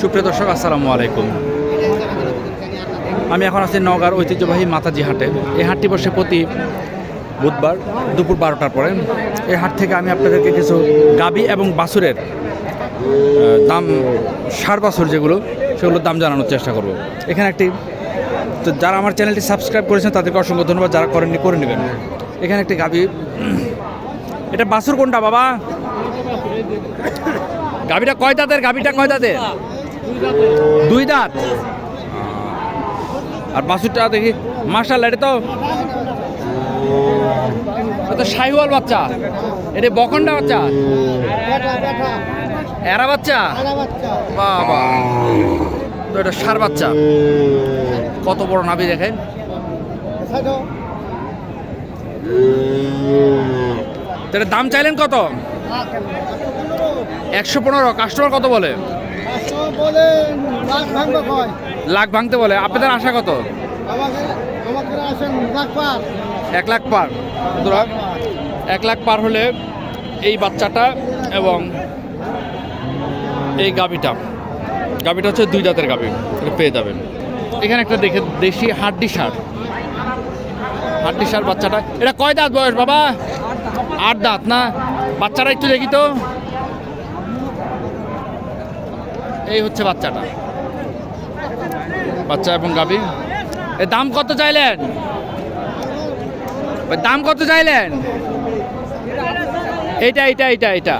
সুপ্রিয় দর্শক, আসসালামু আলাইকুম। আমি এখন আছি নওগাঁর ঐতিহ্যবাহী মাতাজি হাটে। এই হাটটি বসে প্রতি বুধবার দুপুর বারোটার পরে। এই হাট থেকে আমি আপনাদেরকে কিছু গাবি এবং বাছুরের দাম, সার বাছুর যেগুলো, সেগুলোর দাম জানানোর চেষ্টা করব। এখানে একটি, তো যারা আমার চ্যানেলটি সাবস্ক্রাইব করেছেন, তাদেরকে অসংখ্য ধন্যবাদ। যারা করেননি, করে নেবেন। এখানে একটি গাবি। এটা বাছুর কোনটা, বাবা? গাবিটা কয় দাঁতের? গাবিটা কয় দাঁতের? দুই দাঁত। আর বাসুরটা দেখি মার্শাল এটা তো এটা তো শাহিওয়াল বাচ্চা। এটা বকন্ডা বাচ্চা? এরা বাচ্চা? বাবা। তো এটা সার বাচ্চা। কত বড় নাভি দেখেন। তো এটার দাম চাইলেন কত? একশো পনেরো কাস্টমার কত বলে? লাখ ভাঙতে বলে। আপনাদের আশা কত? এক লাখ পার। বন্ধুরা এক লাখ পার হলে এই বাচ্চাটা এবং এই গাবিটা গাবিটা হচ্ছে দুই দাঁতের গাবি এটা পেয়ে যাবেন। এখানে একটা দেখে দেশি হাড্ডি সার। হাড্ডি সার বাচ্চাটা। এটা কয় দাঁত বয়স বাবা? আট দাঁত না? বাচ্চাটা একটু দেখি তো। এই হচ্ছে বাচ্চাটা। বাচ্চা এবং গাবি এর দাম কত চাইলেন? দাম কত চাইলেন? এইটা এইটা এইটা এইটা।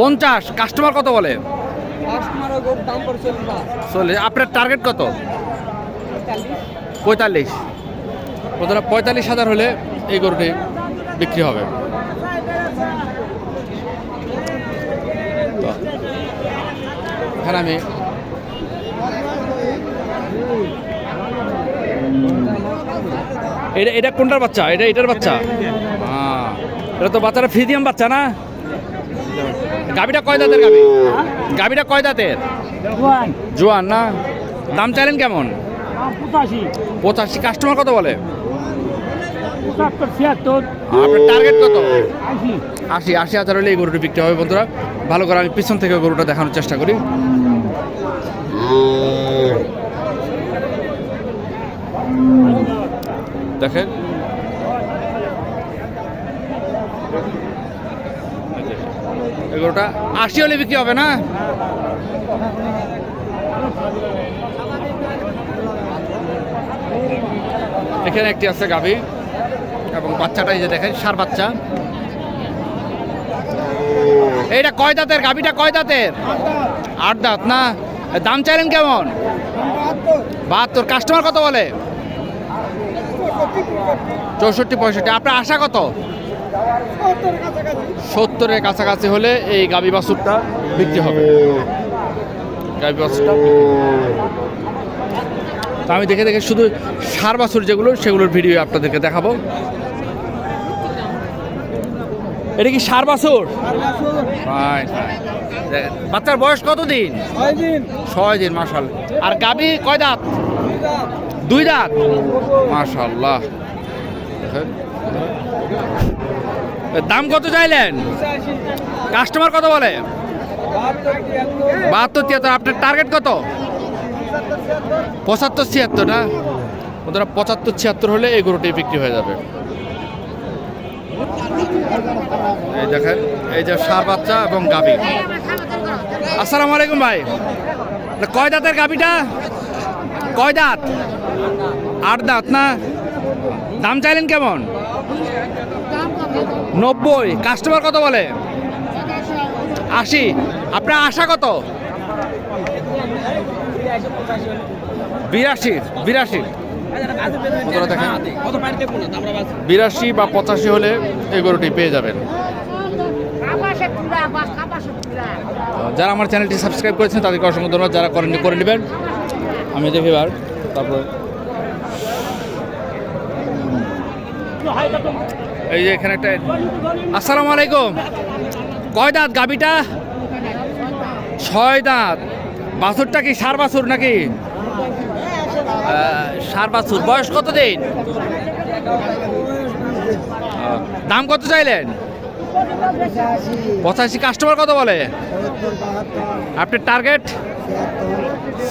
পঞ্চাশ। কাস্টমার কত বলে? চল্লিশ। আপনার টার্গেট কত? পঁয়তাল্লিশ। পঁয়তাল্লিশ হাজার হলে এই গরুটি বিক্রি হবে। এখানে আমি এটা এটা কোনটার বাচ্চা? এটা এটার বাচ্চা? এটা তো বাচ্চাটা ফ্রিজিয়াম বাচ্চা না? গাবিটা কয় দাঁতের গাবি গাবিটা কয় দাঁতের? জোয়ান। না? দাম চাইলেন কেমন? পঁচাশি। কাস্টমার কত বলে? আপনার টার্গেট কত? আশি। আশি আশি হাজার হলে এই গরুটি বিক্রি হবে বন্ধুরা। ভালো করে আমি পিছন থেকে গরুটা দেখানোর চেষ্টা করি। দেখেন। এই গরুটা আশি হলে বিক্রি হবে না? এখানে একটি আছে গাভী এবং বাচ্চাটা এই যে দেখেন, সার বাচ্চা। এইটা কয় দাঁতের? গাভীটা কয় দাঁতের? আট দাঁত না? দাম চাইলেন কেমন? বাহাত্তর। কাস্টমার কত বলে? চৌষট্টি পঁয়ষট্টি। আপনার আশা কত? সত্তরের কাছাকাছি হলে এই গাভী বাছুরটা বিক্রি হবে। বিক্রি হবে। তো আমি দেখে দেখে শুধু সার বাছুর যেগুলো সেগুলোর ভিডিও আপনাদেরকে দেখাবো। এটা কি সার. দেখেন, বাচ্চার বয়স কত দিন। ছয় দিন মাসাল আর গাবি কয় দাঁত? দুই দাঁত? দেখেন। দাম কত চাইলেন? কাস্টমার কত বলে? বাহাত্তর তিয়াত্তর। আপনার টার্গেট কত? পঁচাত্তর ছিয়াত্তর না? ওদের পঁচাত্তর ছিয়াত্তর হলে এই গরুটি বিক্রি হয়ে যাবে। এই দেখেন, এই যে সার বাচ্চা এবং গাবি আসসালামু আলাইকুম ভাই। কয় দাঁতের গাবিটা কয় দাঁত? আট দাঁত না? দাম চাইলেন কেমন? নব্বই। কাস্টমার কত বলে? আশি। আপনার আশা কত? বিরাশি বিরাশি। কতটা দেখেন। বিরাশি বা পঁচাশি হলে এই গরুটি পেয়ে যাবেন। যারা আমার চ্যানেলটি সাবস্ক্রাইব করেছেন তাদেরকে অসংখ্য ধন্যবাদ। যারা করেন করে নেবেন। আমি দেখি এবার তারপর এই যে এখানে একটা আসসালামু আলাইকুম। কয় দাঁত গাবিটা ছয় দাঁত। বাছুরটা কি সার বাছুর নাকি? সার বাছুর। বয়স কত দিন দাম কত চাইলেন? পঁচাশি কাস্টমার কত বলে? আপনার টার্গেট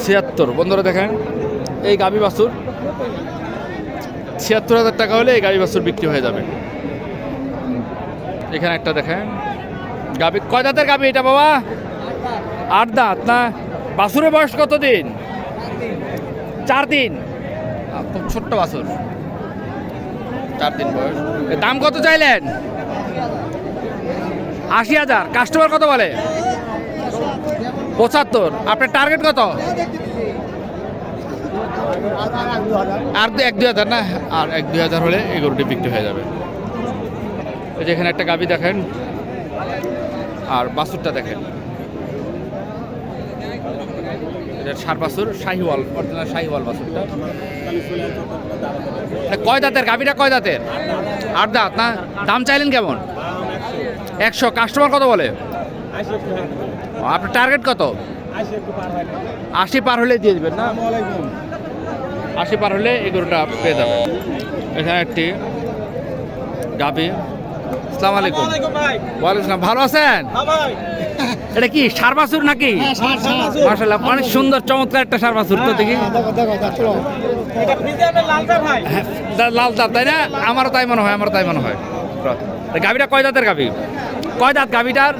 ছিয়াত্তর। বন্ধুরা দেখেন, এই গাবি বাছুর, ছিয়াত্তর হাজার টাকা হলে এই গাবি বাছুর বিক্রি হয়ে যাবে। এখানে একটা দেখেন গাবি কয় দাঁতের গাবি এটা বাবা? আট দাঁত না? বাছুরের বয়স কত দিন চার দিন? খুব ছোট্ট বাছুর। চার দিন বয়স। দাম কত চাইলেন? আশি হাজার। কাস্টমার কত বলে? পঁচাত্তর। আপনার টার্গেট কত? আর দু এক দুই হাজার না? আর এক দুই হাজার হলে এই গরুটি বিক্রি হয়ে যাবে। এই যে এখানে একটা গাবি দেখেন। আর বাসুরটা দেখেন। এটা সার বাছুর, শাহিওয়াল অরিজিনাল শাহিওয়াল বাছুরটা। কয় দাঁতের? গাবিটা কয় দাঁতের? আট দাঁত, না? দাম চাইলেন কেমন? একশো। কাস্টমার কত বলে? আপনার টার্গেট কত? আশি পার হলে দিয়ে দেবেন, না? আশি পার হলে এই গরুটা পেয়ে যাবে এখানে একটি গাবি আসসালামু আলাইকুম। ওয়ালাইকুম আসসালাম ভালো আছেন? এটা কি সার বাছুর নাকি? মাশাআল্লাহ অনেক সুন্দর চমৎকার একটা সার বাছুর তো দেখি। হ্যাঁ, লাল দাঁত তাই না? আমারও তাই মনে হয় আমারও তাই মনে হয়। গাবিটা কয় দাঁতের গাবি কয় দাঁত গাবিটার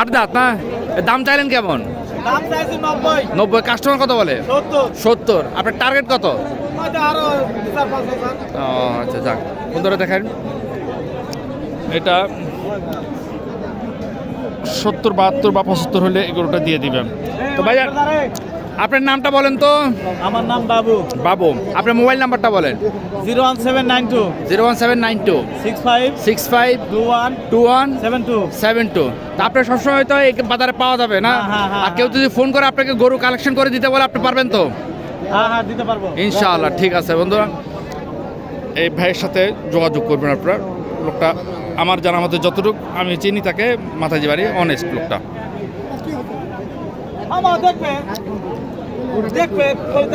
আট দাঁত। না? দাম চাইলেন কেমন? নব্বই। কাস্টমার কত বলে? সত্তর। আপনার টার্গেট কত? আচ্ছা যাক। বন্ধুরা দেখেন এটা সত্তর বাহাত্তর বা পঁচাত্তর হলে এগুলোটা দিয়ে দিবেন। তো ভাইয়া আপনার নামটা বলেন তো? আমার নাম বাবু। বাবু আপনার মোবাইল নাম্বারটা বলেন। Zero one seven nine two. Zero one seven nine two. Six five six five two one two one seven two. Seven two. তা আপনার সবসময় তো এই বাজারে পাওয়া যাবে না? হ্যাঁ, হ্যাঁ, হ্যাঁ, আর কেউ যদি ফোন করে আপনাকে গরু কালেকশন করে দিতে বলে আপনি পারবেন তো? হ্যাঁ হ্যাঁ ইনশাআল্লাহ ঠিক আছে বন্ধুরা। এই ভাইয়ের সাথে যোগাযোগ করবেন আপনারা। লোকটা আমার জানার মতো যতটুকু আমি চিনি তাকে মাথাজি বাড়ি অনেস্ট লোকটা।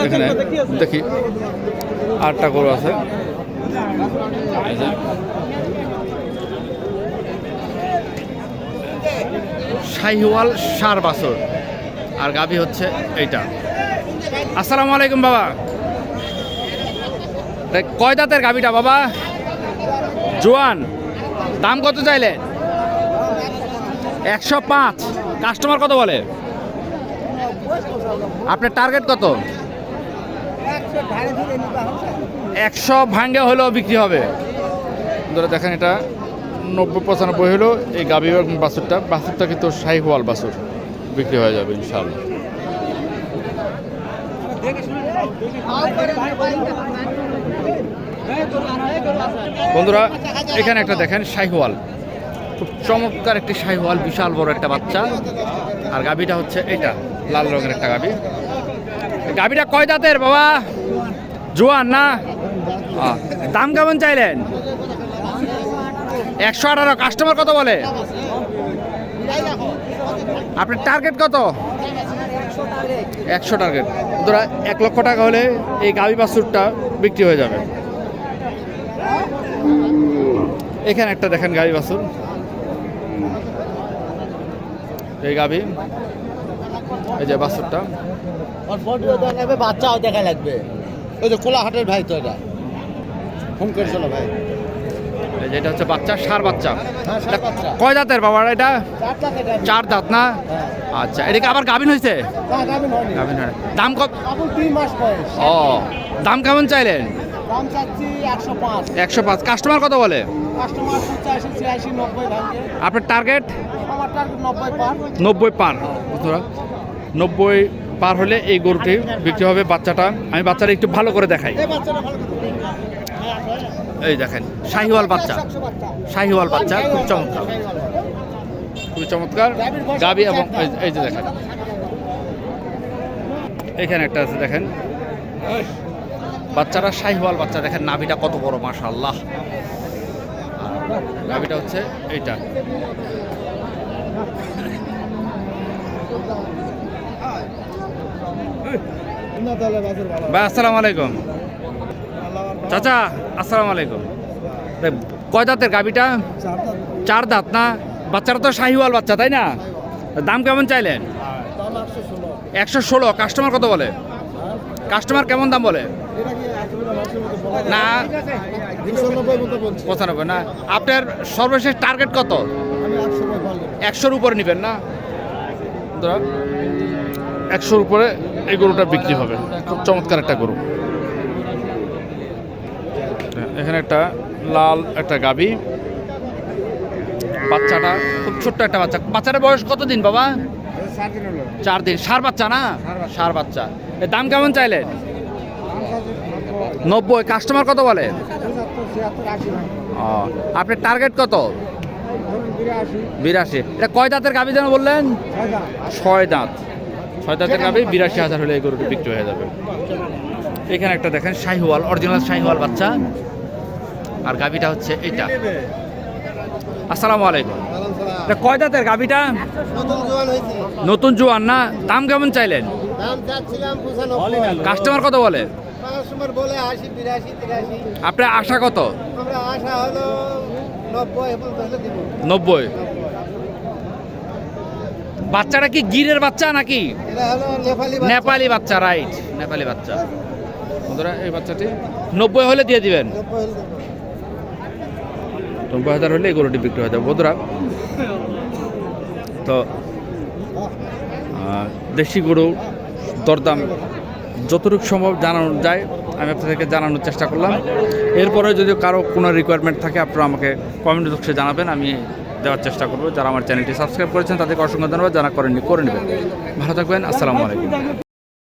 এখানে দেখি আটটা গরু আছে। শাহিওয়াল সার বাছর। আর গাভী হচ্ছে এইটা। আসসালামু আলাইকুম, বাবা। কয় দাঁতের গাভীটা, বাবা? জোয়ান, দাম কত চাইলে? একশো পাঁচ। কাস্টমার কত বলে? আপনার টার্গেট কত? একশো ভাঙ্গে হলেও বিক্রি হবে। ধরে দেখেন এটা, নব্বই পঁচানব্বই হলো এই গাভি এবং বাছুরটা বাছুরটা কিন্তু শাহিওয়াল বাছুর। বিক্রি হয়ে যাবে ইনশাল্লাহ বন্ধুরা, এখানে একটা দেখেন শাহিওয়াল। খুব চমৎকার একটি শাহিওয়াল, বিশাল বড় একটা বাচ্চা। আর গাভীটা হচ্ছে এটা লাল রঙের একটা গাভী। গাভীটা কয় দাঁতের বাবা? জোয়ান না? দাম কেমন চাইলেন? একশো আঠারো কাস্টমার কত বলে? আপনার টার্গেট কত? একশো টার্গেট ধরা এক লক্ষ টাকা হলে এই গাভী বাছুরটা বিক্রি হয়ে যাবে। এখানে একটা দেখেন গাভী বাছুর এই গাভী, এই যে বাছুরটা বাচ্চাও দেখা লাগবে। ওই যে কোলাহাটের ভাই তো এটা। ফোন করেছিল ভাই। এই যে এটা হচ্ছে বাচ্চা সার বাচ্চা। হ্যাঁ কয় দাঁতের বাবা এটা? চার দাঁত না? হ্যাঁ। আচ্ছা এটাকে আবার গাভিন হয়েছে গাভিন দাম কত? ও দাম কেমন চাইলেন? একশো পাঁচ। কাস্টমার কত বলে? আপনার টার্গেট? নব্বই পার। নব্বই পার। নব্বই পার হলে এই গরুটি বিক্রি হবে বাচ্চাটা। আমি বাচ্চাটা একটু ভালো করে দেখাই। এই দেখেন শাহিওয়াল বাচ্চা। শাহিওয়াল বাচ্চা খুব চমৎকার। খুবই চমৎকার। গাবি এবং এই- যে দেখেন। এখানে একটা আছে দেখেন। বাচ্চারা শাহিওয়াল বাচ্চা দেখেন নাভিটা কত বড় মাশাআল্লাহ। আর নাভিটা হচ্ছে এইটা। ভাই আসসালামু আলাইকুম। চাচা, আসসালামু আলাইকুম। কয় দাঁতের গাবিটা চার দাঁত না? বাচ্চারা তো শাহিওয়াল বাচ্চা, তাই না? দাম কেমন চাইলেন? একশো ষোলো কাস্টমার কত বলে? কাস্টমার কেমন দাম বলে? না, পঁচানব্বই না। আপনার সর্বশেষ টার্গেট কত? একশোর উপরে নেবেন না? একশোর উপরে এই গরুটা বিক্রি হবে। খুব চমৎকার একটা গরু। এখানে একটা লাল একটা গাবি বাচ্চাটা খুব ছোট্ট একটা বাচ্চা। বাচ্চাটার বয়স কত দিন বাবা? চার দিন। সার বাচ্চা না? সার বাচ্চা। এর দাম কেমন চাইলেন নব্বই। কাস্টমার কত বলে? ও, আপনার টার্গেট কত? বিরাশি। এটা কয় দাঁতের গাবি যেন বললেন? ছয় দাঁত। ছয় দাঁতের গাবি বিরাশি হাজার হলে এই গরুটি বিক্রি হয়ে যাবে। এখানে একটা দেখেন শাহিওয়াল অরিজিনাল শাহিওয়াল বাচ্চা। আর গাবিটা হচ্ছে এইটা আসসালামু আলাইকুম। এটা কয় দাঁতের গাবিটা নতুন জোয়ান না? দাম কেমন চাইলেন? কাস্টমার কত বলে? আপনার আশা কত? নব্বই বাচ্চাটা কি গিরের বাচ্চা নাকি? নেপালি বাচ্চা। নেপালি বাচ্চা রাইট নেপালি বাচ্চা। বন্ধুরা এই বাচ্চাটি নব্বই হলে দিয়ে দিবেন। নব্বই হাজার হলে এই গরুটি বিক্রি হয়ে যাবে, বন্ধুরা। তো দেশি গরু দরদাম যতটুকু সম্ভব জানানো যায়, আমি আপনাদেরকে জানানোর চেষ্টা করলাম। এরপরে যদি কারও কোনো রিকোয়ারমেন্ট থাকে, আপনারা আমাকে কমেন্ট বক্সে জানাবেন, আমি দেওয়ার চেষ্টা করব। যারা আমার চ্যানেলটি সাবস্ক্রাইব করেছেন, তাদেরকে অসংখ্য ধন্যবাদ। যারা করেননি, করে নেবেন। ভালো থাকবেন, আসসালামু আলাইকুম।